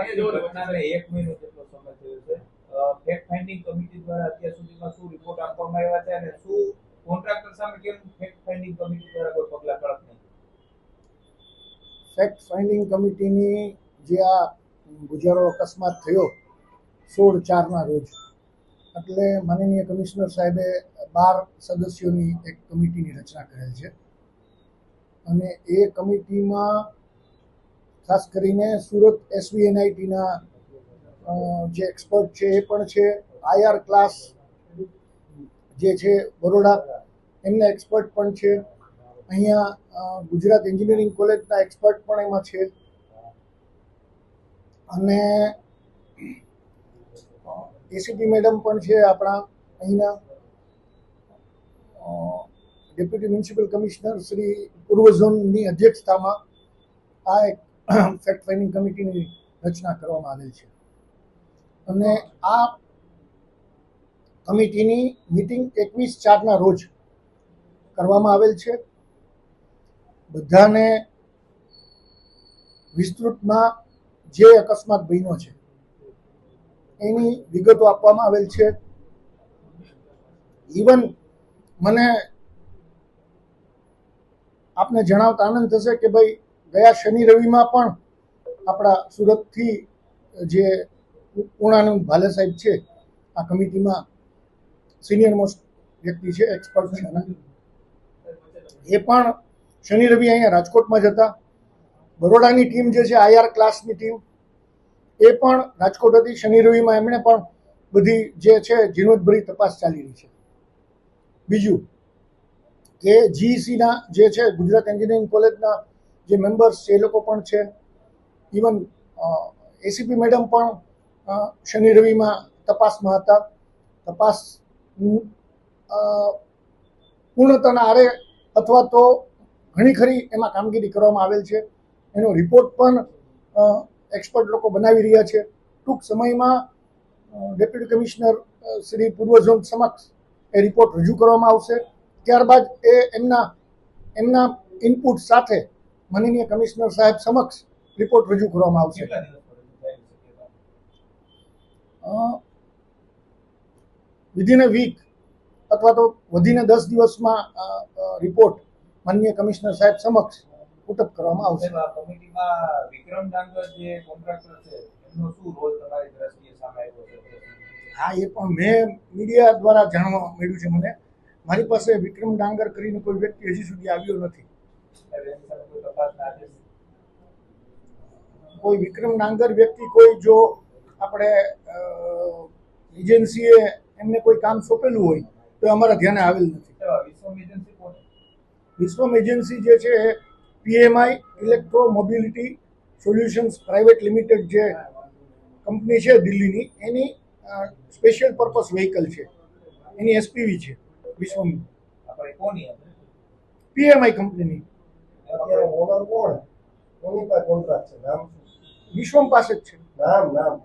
એક મહિનો જેટલો સમય થયો છે. ફેક્ટ ફાઇન્ડિંગ કમિટી દ્વારા અત્યાર સુધીમાં શું રિપોર્ટ આપવામાં આવ્યા છે અને શું કોન્ટ્રાક્ટર સામે કેમ ફેક્ટ ફાઇન્ડિંગ કમિટી દ્વારા કોઈ પગલાં કડક નહીં ફેક્ટ ફાઇન્ડિંગ કમિટીની જે આ ગુજારો અકસ્માત થયો સોળ ચારના રોજ એટલે માનનીય કમિશનર સાહેબે બાર સદસ્યોની એક કમિટીની રચના કરેલ છે. અને એ કમિટીમાં ખાસ કરીને સુરત એસવીએનઆઈટીના જે એક્સપર્ટ છે એ પણ છે. આઈઆર ક્લાસ જે છે બરોડા, એમના એક્સપર્ટ પણ છે. અહીંયા ગુજરાત એન્જિનિયરિંગ કોલેજના એક્સપર્ટ પણ એમાં છે. અને એસીપી મેડમ પણ છે આપણા અહીંના. ડેપ્યુટી મ્યુનિસિપલ કમિશનર શ્રી પૂર્વ ઝોનની અધ્યક્ષતામાં આ એક ફેક્ટ ફાઇન્ડિંગ કમિટીની રચના કરવામાં આવેલ છે. અને આ કમિટીની મિટિંગ એકવીસ ચારના રોજ કરવામાં આવેલ છે. બધાને વિસ્તૃતમાં જે અકસ્માત બન્યો છે, એની વિગતો આપવામાં આવેલ છે. ઇવન મને આપને જણાવતા આનંદ થશે કે ભાઈ ગયા શનિ રવિમાં પણ આપણા સુરતથી જે પૂર્ણાનંદ ભાલે સાહેબ છે, આ કમિટીમાં સિનિયર મોસ્ટ વ્યક્તિ છે એક્સપર્ટ છે એ પણ શનિ રવિ અહીંયા રાજકોટમાં જતા બરોડાની ટીમ જે છે આઈઆર ક્લાસની ટીમ, એ પણ રાજકોટ હતી. શનિ રવિમાં એમણે પણ બધી જે છે ઝીણવટભરી તપાસ ચાલી રહી છે. બીજું કે જીઈસીના જે છે, ગુજરાત એન્જિનિયરિંગ કોલેજના જે મેમ્બર્સ એ લોકો પણ છે. ઇવન એસીપી મેડમ પણ શનિ રવિમાં તપાસમાં હતા. તપાસ પૂર્ણતાના આરે અથવા તો ઘણી ખરી એમાં કામગીરી કરવામાં આવેલ છે. એનો રિપોર્ટ પણ એક્સપર્ટ લોકો બનાવી રહ્યા છે. ટૂંક સમયમાં ડેપ્યુટી કમિશનર શ્રી પૂર્વ ઝોન સમક્ષ એ રિપોર્ટ રજૂ કરવામાં આવશે. ત્યારબાદ એ એમના એમના ઇનપુટ સાથે માનનીય કમિશનર સાહેબ સમક્ષ રિપોર્ટ રજૂ કરવામાં આવશે. વિધિન અ વીક અથવા તો વધીને દસ દિવસમાં રિપોર્ટ માનનીય કમિશનર સાહેબ સમક્ષ પુટઅપ કરવામાં આવશે. કમિટીમાં વિક્રમ ડાંગર જે કોન્ટ્રાક્ટર છે એમનો શું રોલ તમારી દ્રષ્ટિએ સામે આવ્યો છે? હા એ પણ મેં મીડિયા દ્વારા જાણવા મળ્યું છે મને. મારી પાસે વિક્રમ ડાંગર કરીને કોઈ વ્યક્તિ હજી સુધી આવ્યો નથી. કોઈ વિક્રમ ડાંગર વ્યક્તિ કોઈ જો આપણે એજન્સીએ એમને કોઈ કામ સોંપેલું હોય તો અમારા ધ્યાને આવેલ નથી. વિશ્વમ એજન્સી જે છે PMI electro mobility solutions private limited જે કંપની છે દિલ્હીની એની સ્પેશિયલ પર્પસ વ્હીકલ છે. એની એસપીવી છે હતી? પીએમઆઈ કંપનીની. અત્યારે ઓનર કોણ? કોની પાસે કોન્ટ્રાક્ટ છે? નામ વિશ્વમ પાસે જ છે. નામ નામ.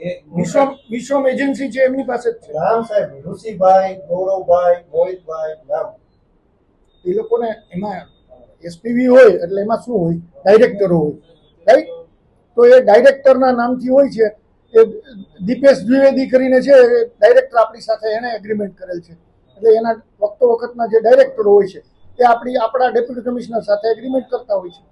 એ વિશ્વમ વિશ્વમ એજન્સી છે એમની પાસે જ છે. નામ સાહેબ ઋષિભાઈ ગૌરવભાઈ મોહિતભાઈ નામ. એ લોકોને એમાં એસપીવી હોય એટલે એમાં શું હોય? ડાયરેક્ટરો હોય. રાઈટ તો એ ડાયરેક્ટરના નામથી હોય છે. એ દીપેશ દ્વિવેદી કરીને છે એ ડાયરેક્ટર આપણી સાથે એણે એગ્રીમેન્ટ કરેલ છે. એટલે એના વખતો વખતના જે ડાયરેક્ટરો હોય છે એ આપણી આપણા ડેપ્યુટી કમિશનર સાથે એગ્રીમેન્ટ કરતા હોય છે.